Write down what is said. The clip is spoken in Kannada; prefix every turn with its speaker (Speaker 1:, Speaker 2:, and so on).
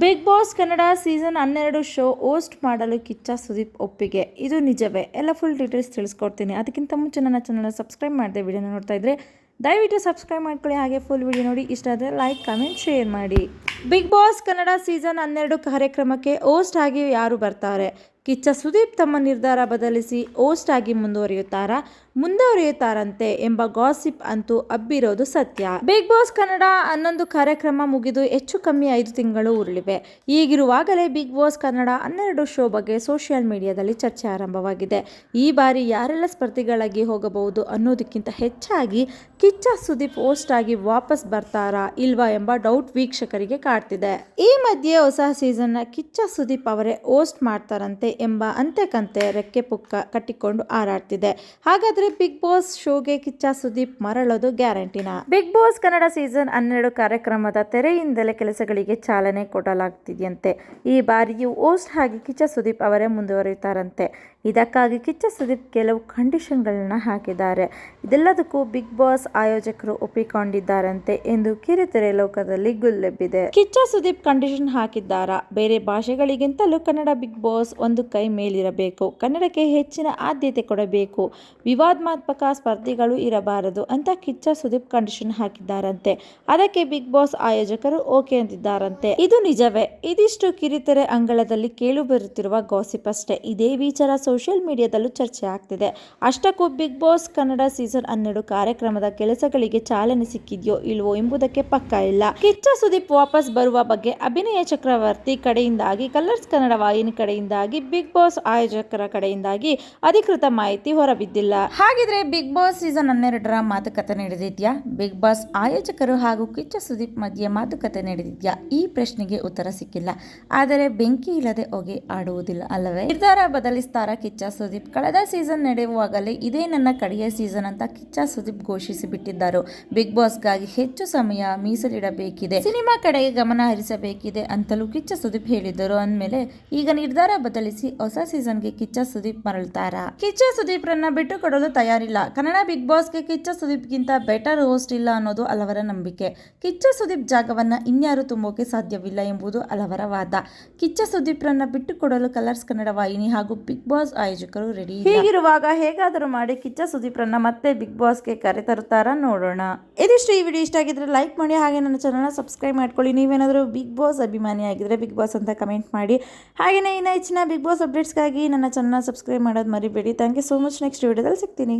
Speaker 1: ಬಿಗ್ ಬಾಸ್ ಕನ್ನಡ ಸೀಸನ್ ಹನ್ನೆರಡು ಶೋ ಹೋಸ್ಟ್ ಮಾಡಲು ಕಿಚ್ಚ ಸುದೀಪ್ ಒಪ್ಪಿಗೆ. ಇದು ನಿಜವೇ? ಎಲ್ಲ ಫುಲ್ ಡೀಟೇಲ್ಸ್ ತಿಳಿಸ್ಕೊಡ್ತೀನಿ. ಅದಕ್ಕಿಂತ ಮುಂಚೆ ನನ್ನ ಚಾನಲ್ನ ಸಬ್ಸ್ಕ್ರೈಬ್ ಮಾಡಿದೆ ವಿಡಿಯೋನ ನೋಡ್ತಾ ಇದ್ರೆ ದಯವಿಟ್ಟು ಸಬ್ಸ್ಕ್ರೈಬ್ ಮಾಡ್ಕೊಳ್ಳಿ. ಹಾಗೆ ಫುಲ್ ವಿಡಿಯೋ ನೋಡಿ. ಇಷ್ಟ ಆದರೆ ಲೈಕ್ ಕಮೆಂಟ್ ಶೇರ್ ಮಾಡಿ. ಬಿಗ್ ಬಾಸ್ ಕನ್ನಡ ಸೀಸನ್ ಹನ್ನೆರಡು ಕಾರ್ಯಕ್ರಮಕ್ಕೆ ಹೋಸ್ಟ್ ಆಗಿ ಯಾರು ಬರ್ತಾರೆ? ಕಿಚ್ಚ ಸುದೀಪ್ ತಮ್ಮ ನಿರ್ಧಾರ ಬದಲಿಸಿ ಓಸ್ಟ್ ಆಗಿ ಮುಂದುವರಿಯುತ್ತಾರಾ? ಮುಂದುವರಿಯುತ್ತಾರಂತೆ ಎಂಬ ಗಾಸಿಪ್ ಅಂತೂ ಅಬ್ಬಿರೋದು ಸತ್ಯ. ಬಿಗ್ ಬಾಸ್ ಕನ್ನಡ ಹನ್ನೊಂದು ಕಾರ್ಯಕ್ರಮ ಮುಗಿದು ಹೆಚ್ಚು ಕಮ್ಮಿ ಐದು ತಿಂಗಳು ಉರುಳಿವೆ. ಈಗಿರುವಾಗಲೇ ಬಿಗ್ ಬಾಸ್ ಕನ್ನಡ ಹನ್ನೆರಡು ಶೋ ಬಗ್ಗೆ ಸೋಷಿಯಲ್ ಮೀಡಿಯಾದಲ್ಲಿ ಚರ್ಚೆ ಆರಂಭವಾಗಿದೆ. ಈ ಬಾರಿ ಯಾರೆಲ್ಲ ಸ್ಪರ್ಧಿಗಳಾಗಿ ಹೋಗಬಹುದು ಅನ್ನೋದಕ್ಕಿಂತ ಹೆಚ್ಚಾಗಿ ಕಿಚ್ಚ ಸುದೀಪ್ ಓಸ್ಟ್ ಆಗಿ ವಾಪಸ್ ಬರ್ತಾರಾ ಇಲ್ವಾ ಎಂಬ ಡೌಟ್ ವೀಕ್ಷಕರಿಗೆ ಕಾಡ್ತಿದೆ. ಈ ಮಧ್ಯೆ ಹೊಸ ಸೀಸನ್ನ ಕಿಚ್ಚ ಸುದೀಪ್ ಅವರೇ ಓಸ್ಟ್ ಮಾಡ್ತಾರಂತೆ ಎಂಬ ಅಂತೆಕಂತೆ ರೆಕ್ಕೆ ಪುಕ್ಕ ಕಟ್ಟಿಕೊಂಡು ಹಾರಾಡ್ತಿದೆ. ಹಾಗಾದ್ರೆ ಬಿಗ್ ಬಾಸ್ ಶೋಗೆ ಕಿಚ್ಚ ಸುದೀಪ್ ಮರಳೋದು ಗ್ಯಾರಂಟಿನ? ಬಿಗ್ ಬಾಸ್ ಕನ್ನಡ ಸೀಸನ್ ಹನ್ನೆರಡು ಕಾರ್ಯಕ್ರಮದ ತೆರೆಯಿಂದಲೇ ಕೆಲಸಗಳಿಗೆ ಚಾಲನೆ ಕೊಡಲಾಗ್ತಿದೆಯಂತೆ. ಈ ಬಾರಿಯೂ ಹೋಸ್ಟ್ ಆಗಿ ಕಿಚ್ಚ ಸುದೀಪ್ ಅವರೇ ಮುಂದುವರಿಯುತ್ತಾರಂತೆ. ಇದಕ್ಕಾಗಿ ಕಿಚ್ಚ ಸುದೀಪ್ ಕೆಲವು ಕಂಡೀಷನ್ಗಳನ್ನು ಹಾಕಿದ್ದಾರೆ. ಇದೆಲ್ಲದಕ್ಕೂ ಬಿಗ್ ಬಾಸ್ ಆಯೋಜಕರು ಒಪ್ಪಿಕೊಂಡಿದ್ದಾರಂತೆ ಎಂದು ಕಿರುತೆರೆ ಲೋಕದಲ್ಲಿ ಗುಲ್ಲೆಬ್ಬಿದೆ. ಕಿಚ್ಚ ಸುದೀಪ್ ಕಂಡೀಷನ್ ಹಾಕಿದ್ದಾರಾ? ಬೇರೆ ಭಾಷೆಗಳಿಗಿಂತಲೂ ಕನ್ನಡ ಬಿಗ್ ಬಾಸ್ ಒಂದು ಕೈ ಮೇಲಿರಬೇಕು. ಕನ್ನಡಕ್ಕೆ ಹೆಚ್ಚಿನ ಆದ್ಯತೆ ಕೊಡಬೇಕು. ವಿವಾದಾತ್ಮಕ ಸ್ಪರ್ಧಿಗಳು ಇರಬಾರದು ಅಂತ ಕಿಚ್ಚ ಸುದೀಪ್ ಕಂಡೀಷನ್ ಹಾಕಿದ್ದಾರಂತೆ. ಅದಕ್ಕೆ ಬಿಗ್ ಬಾಸ್ ಆಯೋಜಕರು ಓಕೆ ಅಂತಿದ್ದಾರಂತೆ ಇದು ನಿಜವೇ? ಇದಿಷ್ಟು ಕಿರಿತೆರೆ ಅಂಗಳದಲ್ಲಿ ಕೇಳು ಬರುತ್ತಿರುವ ಗಾಸಿಪ್ ಅಷ್ಟೇ. ಇದೇ ವಿಚಾರ ಸೋಷಿಯಲ್ ಮೀಡಿಯಾದಲ್ಲೂ ಚರ್ಚೆ ಆಗ್ತಿದೆ. ಅಷ್ಟಕ್ಕೂ ಬಿಗ್ ಬಾಸ್ ಕನ್ನಡ ಸೀಸನ್ ಹನ್ನೆರಡು ಕಾರ್ಯಕ್ರಮದ ಕೆಲಸಗಳಿಗೆ ಚಾಲನೆ ಸಿಕ್ಕಿದೆಯೋ ಇಲ್ವೋ ಎಂಬುದಕ್ಕೆ ಪಕ್ಕ ಇಲ್ಲ. ಕಿಚ್ಚ ಸುದೀಪ್ ವಾಪಸ್ ಬರುವ ಬಗ್ಗೆ ಅಭಿನಯ ಚಕ್ರವರ್ತಿ ಕಡೆಯಿಂದಾಗಿ, ಕಲರ್ಸ್ ಕನ್ನಡ ವಾಹಿನಿ ಕಡೆಯಿಂದಾಗಿ, ಬಿಗ್ ಬಾಸ್ ಆಯೋಜಕರ ಕಡೆಯಿಂದಾಗಿ ಅಧಿಕೃತ ಮಾಹಿತಿ ಹೊರಬಿದ್ದಿಲ್ಲ. ಹಾಗಿದ್ರೆ ಬಿಗ್ ಬಾಸ್ ಸೀಸನ್ ಹನ್ನೆರಡರ ಮಾತುಕತೆ ನಡೆದಿದ್ಯಾ? ಬಿಗ್ ಬಾಸ್ ಆಯೋಜಕರು ಹಾಗೂ ಕಿಚ್ಚ ಸುದೀಪ್ ಮಧ್ಯೆ ಮಾತುಕತೆ ನಡೆದಿದ್ಯಾ? ಈ ಪ್ರಶ್ನೆಗೆ ಉತ್ತರ ಸಿಕ್ಕಿಲ್ಲ. ಆದರೆ ಬೆಂಕಿ ಇಲ್ಲದೆ ಹೊಗೆ ಆಡುವುದಿಲ್ಲ ಅಲ್ಲವೇ? ನಿರ್ಧಾರ ಬದಲಿಸ್ತಾರ ಕಿಚ್ಚ ಸುದೀಪ್. ಕಳೆದ ಸೀಸನ್ ನಡೆಯುವಾಗಲೇ ಇದೇ ನನ್ನ ಕಡೆಯ ಸೀಸನ್ ಅಂತ ಕಿಚ್ಚ ಸುದೀಪ್ ಘೋಷಿಸಿಬಿಟ್ಟಿದ್ದರು. ಬಿಗ್ ಬಾಸ್ಗಾಗಿ ಹೆಚ್ಚು ಸಮಯ ಮೀಸಲಿಡಬೇಕಿದೆ. ಸಿನಿಮಾ ಕಡೆಗೆ ಗಮನ ಹರಿಸಬೇಕಿದೆ ಅಂತಲೂ ಕಿಚ್ಚ ಸುದೀಪ್ ಹೇಳಿದ್ದರು. ಅಂದಮೇಲೆ ಈಗ ನಿರ್ಧಾರ ಬದಲಿಸಿ ಹೊಸ ಸೀಸನ್ಗೆ ಕಿಚ್ಚ ಸುದೀಪ್ ಮರಳುತ್ತಾರ ಕಿಚ್ಚ ಸುದೀಪ್ ರನ್ನ ಬಿಟ್ಟು ಕೊಡಲು ತಯಾರಿಲ್ಲ. ಕನ್ನಡ ಬಿಗ್ ಬಾಸ್ಗೆ ಕಿಚ್ಚ ಸುದೀಪ್ಗಿಂತ ಬೆಟರ್ ಹೋಸ್ಟ್ ಇಲ್ಲ ಅನ್ನೋದು ಹಲವರ ನಂಬಿಕೆ. ಕಿಚ್ಚ ಸುದೀಪ್ ಜಾಗವನ್ನ ಇನ್ಯಾರು ತುಂಬೋಕೆ ಸಾಧ್ಯವಿಲ್ಲ ಎಂಬುದು ಹಲವರ ವಾದ. ಕಿಚ್ಚ ಸುದೀಪ್ ರನ್ನ ಬಿಟ್ಟುಕೊಡಲು ಕಲರ್ಸ್ ಕನ್ನಡ ವಾಹಿನಿ ಹಾಗೂ ಬಿಗ್ ಬಾಸ್ ಆಯೋಜಕರು ರೆಡಿ ಹೀಗಿರುವಾಗ ಹೇಗಾದರೂ ಮಾಡಿ ಕಿಚ್ಚ ಸುದೀಪ್ರನ್ನ ಮತ್ತೆ ಬಿಗ್ ಬಾಸ್ಗೆ ಕರೆ ತರುತ್ತಾರಾ ನೋಡೋಣ. ಇದಿಷ್ಟು ಈ ವಿಡಿಯೋ ಇಷ್ಟ ಆಗಿದ್ರೆ ಲೈಕ್ ಮಾಡಿ, ಹಾಗೆ ನನ್ನ ಚಾನಲ್ನ ಸಬ್ಸ್ಕ್ರೈಬ್ ಮಾಡ್ಕೊಳ್ಳಿ. ನೀವೇನಾದರೂ ಬಿಗ್ ಬಾಸ್ ಅಭಿಮಾನಿ ಆಗಿದ್ರೆ ಬಿಗ್ ಬಾಸ್ ಅಂತ ಕಮೆಂಟ್ ಮಾಡಿ. ಹಾಗೆಯೇ ಇನ್ನು ಹೆಚ್ಚಿನ ಬಿಗ್ ಬಾಸ್ ಅಪ್ಡೇಟ್ಸ್ಗಾಗಿ ನನ್ನ ಚಾನಲ್ನ ಸಬ್ಸ್ಕ್ರೈಬ್ ಮಾಡೋದು ಮರಿಬೇಡಿ. Thank you so much next ವಿಡಿಯೋದಲ್ಲಿ ಸಿಗ್ತೀನಿ.